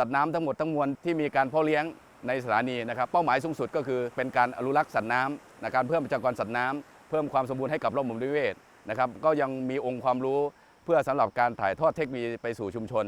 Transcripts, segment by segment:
สัตว์น้ำทั้งหมดทั้งมวลที่มีการเพาะเลี้ยงในสถานีนะครับเป้าหมายสูงสุดก็คือเป็นการอนุรักษ์สัตว์น้ำนะการเพิ่มประชากรสัตว์น้ำเพิ่มความสมบูรณ์ให้กับระบบนิเวศนะครับก็ยังมีองค์ความรู้เพื่อสำหรับการถ่ายทอดเทคโนโลยีไปสู่ชุมชน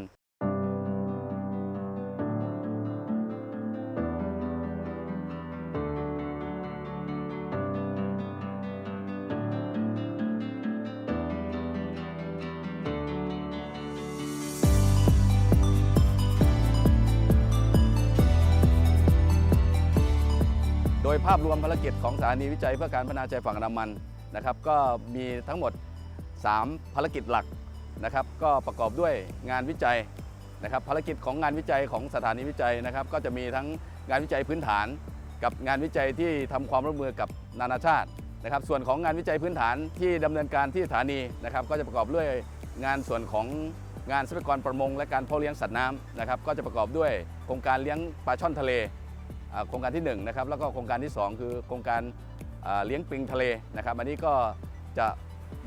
ยภาพรวมภารกิจของสถานีวิจัยเพื่อการพัฒนาใจฝั่งอันดามันนะครับ ก็มีทั้งหมด 3 ภารกิจหลักนะครับ ก็ประกอบด้วยงานวิจัยนะครับภารกิจของงานวิจัยของสถานีวิจัยนะครับ ก็จะมีทั้งงานวิจัยพื้นฐาน กับงานวิจัยที่ทำความร่วมมือกับนานาชาตินะครับ ส่วนของงานวิจัยพื้นฐานที่ดำเนินการที่สถานีนะครับ ก็จะประกอบด้วยงานส่วนของงานทรัพยากรประมง และการเพาะเลี้ยงสัตว์น้ำนะครับ ก็จะประกอบด้วยโครงการเลี้ยงปลาช่อนทะเล โครงการที่1นะครับแล้วก็โครงการที่ 2 คือโครงการเลี้ยงปิงทะเลนะครับอันนี้ก็จะ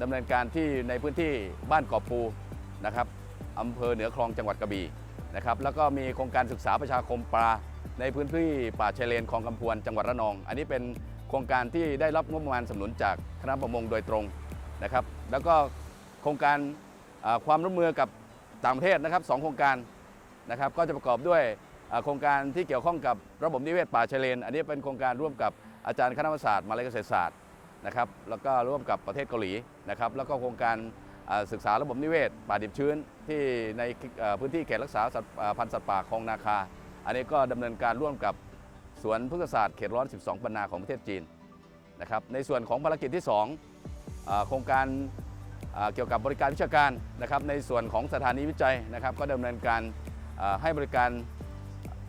ดำเนินการที่ในพื้นที่บ้านเกาะปูนะครับอำเภอเหนือคลองจังหวัดกระบี่นะครับแล้วก็มีโครงการศึกษาประชาคมปลาในพื้นที่ป่าชายเลนคลองกำพวนจังหวัดระนอง อันนี้เป็นโครงการที่ได้รับงบประมาณสนับสนุนจากคณะประมงโดยตรงนะครับ แล้วก็โครงการความร่วมมือกับต่างประเทศนะครับสองโครงการนะครับ ก็จะประกอบด้วย โครงการที่เกี่ยวข้องกับระบบนิเวศป่าชายเลน อันนี้เป็นโครงการร่วมกับอาจารย์คณะศาสตร์มาลัยเกษตรศาสตร์นะครับแล้วก็ร่วมกับประเทศเกาหลีนะครับแล้วก็โครงการศึกษาระบบนิเวศ ป่าดิบชื้น ที่ในพื้นที่เขตรักษาพันธุ์สัตว์ป่าคลองนาคา อันนี้ก็ดำเนินการร่วมกับสวนพฤกษศาสตร์เขตร้อน 12 ปันนาของประเทศจีนนะครับในส่วนของภารกิจที่2อ่าโครงการเกี่ยวกับบริการวิชาการนะครับในส่วนของสถานีวิจัยนะครับก็ดำเนินการให้บริการ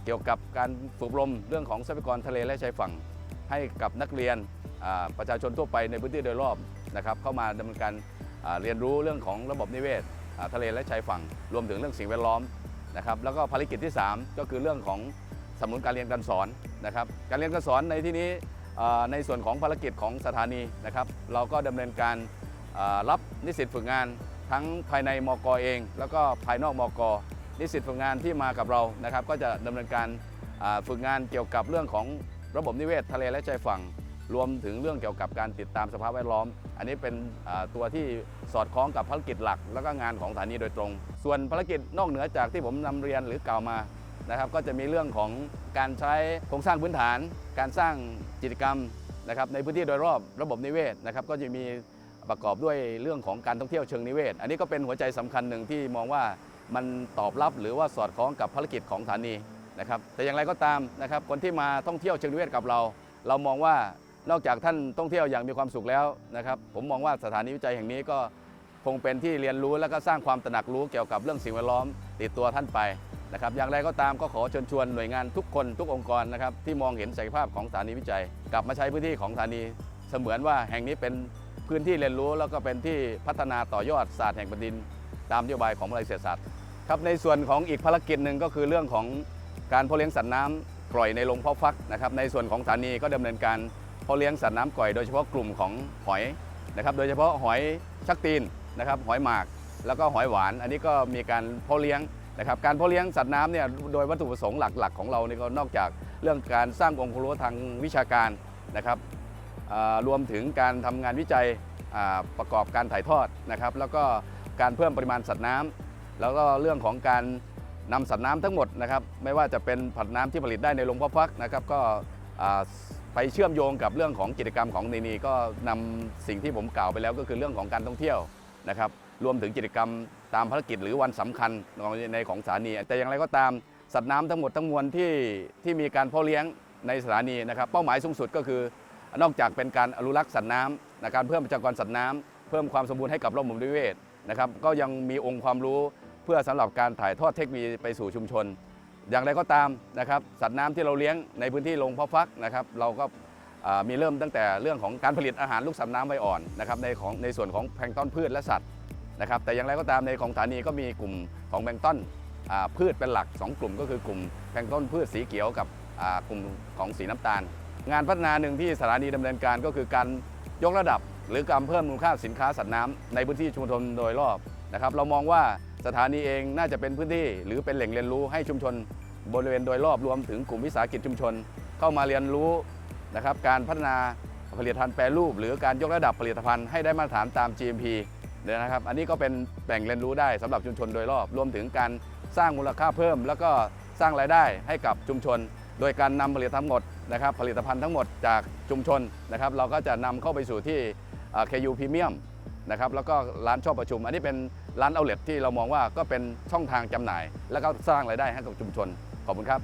เกี่ยวกับการฝึกอบรมเรื่องของทรัพยากรทะเลและชายฝั่ง ให้กับนักเรียนประชาชนทั่วไปในพื้นที่โดยรอบนะครับเข้ามาดำเนินการเรียนรู้เรื่องของระบบนิเวศทะเลและชายฝั่ง รวมถึงเรื่องสิ่งแวดล้อมนะครับแล้วก็ภารกิจที่ 3 ก็คือเรื่องของสนุนการเรียนการสอนนะครับการเรียนการสอนในที่นี้ในส่วนของภารกิจของสถานีนะครับเราก็ดำเนินการรับนิสิตฝึกงานทั้งภายในมกเอง แล้วก็ภายนอกมก นิสิตฝึกงานที่มากับเรานะครับ ก็จะดำเนินการฝึกงานเกี่ยวกับเรื่องของระบบนิเวศทะเลและชายฝั่ง รวมถึงเรื่องเกี่ยวกับการติดตามสภาพแวดล้อม อันนี้เป็นตัวที่สอดคล้องกับภารกิจหลัก แล้วก็งานของสถานีโดยตรง ส่วนภารกิจนอกเหนือจากที่ผมนำเรียนหรือกล่าวมานะครับ ก็จะมีเรื่องของการใช้โครงสร้างพื้นฐาน การสร้างกิจกรรมนะครับในพื้นที่โดยรอบระบบนิเวศนะครับ ก็จะมีประกอบด้วยเรื่องของการท่องเที่ยวเชิงนิเวศ อันนี้ก็เป็นหัวใจสำคัญหนึ่งที่มองว่า มันตอบรับหรือว่าสอดคล้องกับภารกิจของสถานีนะครับแต่อย่างไรก็ตามนะครับคนที่มาท่องเที่ยวเชิงนิเวศกับเรา เรามองว่านอกจากท่านท่องเที่ยวอย่างมีความสุขแล้วนะครับผมมองว่าสถานีวิจัยแห่งนี้ก็คงเป็นที่เรียนรู้และก็สร้างความตระหนักรู้เกี่ยวกับเรื่องสิ่งแวดล้อมติดตัวท่านไปนะครับอย่างไรก็ตามก็ขอเชิญชวนหน่วยงานทุกคนทุกองค์กรนะครับที่มองเห็นศักยภาพของสถานีวิจัย กลับมาใช้พื้นที่ของสถานี เสมือนว่าแห่งนี้เป็นพื้นที่เรียนรู้แล้วก็เป็นที่พัฒนาต่อยอดศาสตร์แห่งแผ่นดิน ตามนโยบายของมหาวิทยาลัยเศรษฐศาสตร์ครับในส่วนของอีกภารกิจหนึ่งก็คือเรื่องของการเพาะเลี้ยงสัตว์น้ำปล่อยในโรงเพาะฟักนะครับในส่วนของสถานีก็ดำเนินการเพาะเลี้ยงสัตว์น้ำก่อยโดยเฉพาะกลุ่มของหอยนะครับโดยเฉพาะหอยชักตีนนะครับหอยหมากแล้วก็หอยหวาน อันนี้ก็มีการเพาะเลี้ยงนะครับการเพาะเลี้ยงสัตว์น้ำเนี่ยโดยวัตถุประสงค์หลักๆ ของเรานี่ก็นอกจากเรื่องการสร้างองค์ความรู้ทางวิชาการนะครับรวมถึงการทำงานวิจัยประกอบการถ่ายทอดนะครับ แล้วก็ การเพิ่มปริมาณสัตว์น้ำแล้วก็เรื่องของการนำสัตว์น้ำทั้งหมดนะครับไม่ว่าจะเป็นผัดน้ำที่ผลิตได้ในโรงเพาะฟักนะครับก็ไปเชื่อมโยงกับเรื่องของกิจกรรมของนีนีก็นำสิ่งที่ผมกล่าวไปแล้วก็คือเรื่องของการท่องเที่ยวนะครับรวมถึงกิจกรรมตามภารกิจหรือวันสำคัญในของสถานี แต่อย่างไรก็ตามสัตว์น้ำทั้งหมดทั้งมวลที่ที่มีการเพาะเลี้ยงในสถานีนะครับ เป้าหมายสูงสุดก็คือนอกจากเป็นการอนุรักษ์สัตว์น้ำนะการเพิ่มประชากรสัตว์น้ำเพิ่มความสมบูรณ์ให้กับระบบนิเวศ นะครับก็ยังมีองค์ความรู้เพื่อสำหรับการถ่ายทอดเทคโนโลยีไปสู่ชุมชน อย่างไรก็ตามนะครับสัตว์น้ำที่เราเลี้ยงในพื้นที่โรงเพาะฟักนะครับเราก็มีเริ่มตั้งแต่เรื่องของการผลิตอาหารลูกสัตว์น้ำใบอ่อนนะครับในของในส่วนของแพลงต้นพืชและสัตว์นะครับแต่อย่างไรก็ตามในของสถานีก็มีกลุ่มของแพลงต้นอ่าพืชเป็นหลัก 2 กลุ่มก็คือกลุ่มแพลงต้นพืชสีเขียวกับกลุ่มของสีน้ำตาล งานพัฒนาหนึ่งที่สถานีดำเนินการก็คือการยกระดับ หรือการเพิ่มมูลค่าสินค้าสัตว์น้ำในพื้นที่ชุมชนโดยรอบนะครับ เรามองว่าสถานีเองน่าจะเป็นพื้นที่ หรือเป็นแหล่งเรียนรู้ให้ชุมชน บริเวณโดยรอบรวมถึงกลุ่มวิสาหกิจชุมชน เข้ามาเรียนรู้นะครับการพัฒนาผลิตภัณฑ์แปรรูป หรือการยกระดับผลิตภัณฑ์ให้ได้มาตรฐานตาม GMP เนี่ยนะครับ อันนี้ก็เป็นแบ่งเรียนรู้ได้สำหรับชุมชนโดยรอบ รวมถึงการสร้างมูลค่าเพิ่ม แล้วก็สร้างรายได้ให้กับชุมชน โดยการนำผลิตทั้งหมดนะครับ ผลิตภัณฑ์ทั้งหมดจากชุมชนนะครับ เราก็จะนำเข้าไปสู่ที่ KU Premium นะครับแล้วก็ร้านชอบประชุม อันนี้เป็นร้านเอาเล็ตที่เรามองว่าก็เป็นช่องทางจำหน่าย แล้วก็สร้างรายได้ให้กับชุมชน ขอบคุณครับ